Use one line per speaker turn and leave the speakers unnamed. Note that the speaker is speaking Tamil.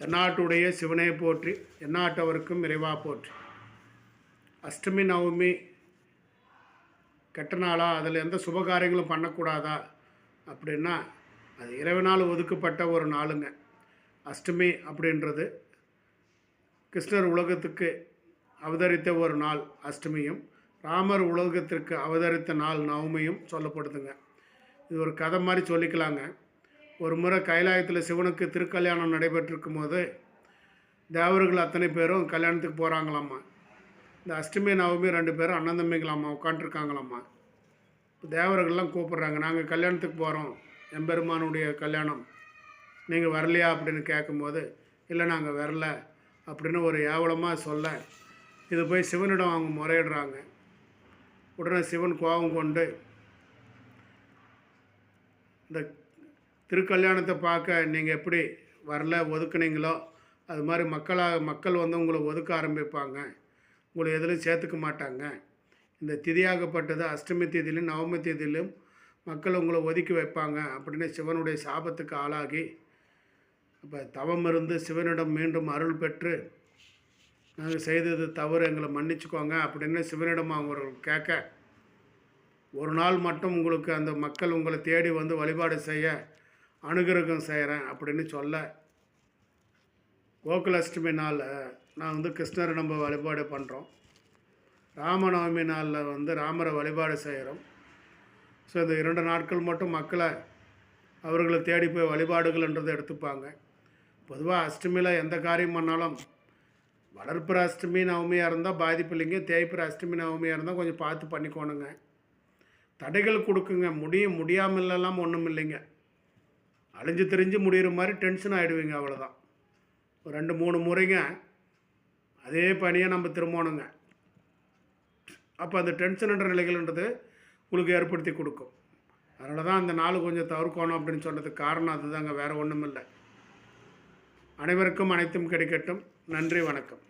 தென்னாட்டுடைய சிவனை போற்றி எந்நாட்டவருக்கும் இறைவா போற்றி. அஷ்டமி நவமி கெட்ட நாளா அதில் எந்த சுபகாரியங்களும் பண்ணக்கூடாதா அப்படின்னா அது இறைவனால் ஒதுக்கப்பட்ட ஒரு நாளுங்க. அஷ்டமி அப்படின்றது கிருஷ்ணர் உலகத்துக்கு அவதரித்த ஒரு நாள் அஷ்டமியும் ராமர் உலகத்திற்கு அவதரித்த நாள் நவமியும் சொல்லப்படுதுங்க. இது ஒரு கதை மாதிரி சொல்லிக்கலாங்க. ஒரு முறை கைலாயத்தில் சிவனுக்கு திருக்கல்யாணம் நடைபெற்றிருக்கும் போது தேவர்கள் அத்தனை பேரும் கல்யாணத்துக்கு போகிறாங்களாம்மா. இந்த அஷ்டமி நவமி ரெண்டு பேரும் அண்ணன் தம்பிங்களாம்மா உட்காண்ட்ருக்காங்களாம்மா தேவர்கள்லாம் கூப்பிட்றாங்க நாங்கள் கல்யாணத்துக்கு போகிறோம் எம்பெருமானுடைய கல்யாணம். நீங்கள் வரலையா? அப்படின்னு கேட்கும்போது இல்லை நாங்கள் வரல அப்படின்னு ஒரு ஏவலமாக சொல்ல இது போய் சிவனிடம் அவங்க முறையிடுறாங்க. உடனே சிவன் கோபம் கொண்டு இந்த திருக்கல்யாணத்தை பார்க்க நீங்கள் எப்படி வரல ஒதுக்குனீங்களோ அது மாதிரி மக்களாக மக்கள் வந்து உங்களை ஒதுக்க ஆரம்பிப்பாங்க. உங்களை எதிலும் சேர்த்துக்க மாட்டாங்க. இந்த திதியாகப்பட்டது அஷ்டமி தேதியிலும் நவமி தேதியிலும் மக்கள் உங்களை ஒதுக்கி வைப்பாங்க. அப்படின்னு சிவனுடைய சாபத்துக்கு ஆளாகி இப்போ தவம் இருந்து சிவனிடம் மீண்டும் அருள் பெற்று நாங்கள் செய்தது தவறு எங்களை மன்னிச்சுக்கோங்க அப்படின்னு சிவனிடம் அவங்க கேட்க ஒரு நாள் மட்டும் உங்களுக்கு அந்த மக்கள் உங்களை தேடி வந்து வழிபாடு செய்ய அனுகிரகம் செய்கிறேன் அப்படின்னு சொல்ல கோகுலாஷ்டமி நாளில் நான் வந்து கிருஷ்ணரை நம்ம வழிபாடு பண்ணுறோம் ராமநவமி நாளில் வந்து ராமரை வழிபாடு செய்கிறோம் ஸோ இந்த இரண்டு நாட்கள் மட்டும் மக்களை அவர்களை தேடி போய் வழிபாடுகள்ன்றதை எடுத்துப்பாங்க. பொதுவாக அஷ்டமியில் எந்த காரியம் பண்ணாலும் வளர்ப்புற அஷ்டமி நவமியாக இருந்தால் பாதிப்பு இல்லைங்க தேய்ப்புற அஷ்டமி நவமியாக இருந்தால் கொஞ்சம் பார்த்து பண்ணிக்கோணுங்க. தடைகள் கொடுக்குங்க முடியும் முடியாமலெல்லாம் ஒன்றும் இல்லைங்க அழிஞ்சு தெரிஞ்சு முடிகிற மாதிரி டென்ஷன் ஆகிடுவீங்க அவ்வளோதான் ஒரு ரெண்டு மூணு முறைங்க அதே பணியை நம்ம திரும்பணுங்க. அப்போ அந்த டென்ஷன்ன்ற நிலைகள்ன்றது உங்களுக்கு ஏற்படுத்தி கொடுக்கும். அதனால தான் அந்த நாள் கொஞ்சம் தவிர்க்கணும் அப்படின்னு சொன்னதுக்கு காரணம் அதுதாங்க வேறு ஒன்றும் இல்லை அனைவருக்கும் அனைத்தும் கிடைக்கட்டும். நன்றி வணக்கம்.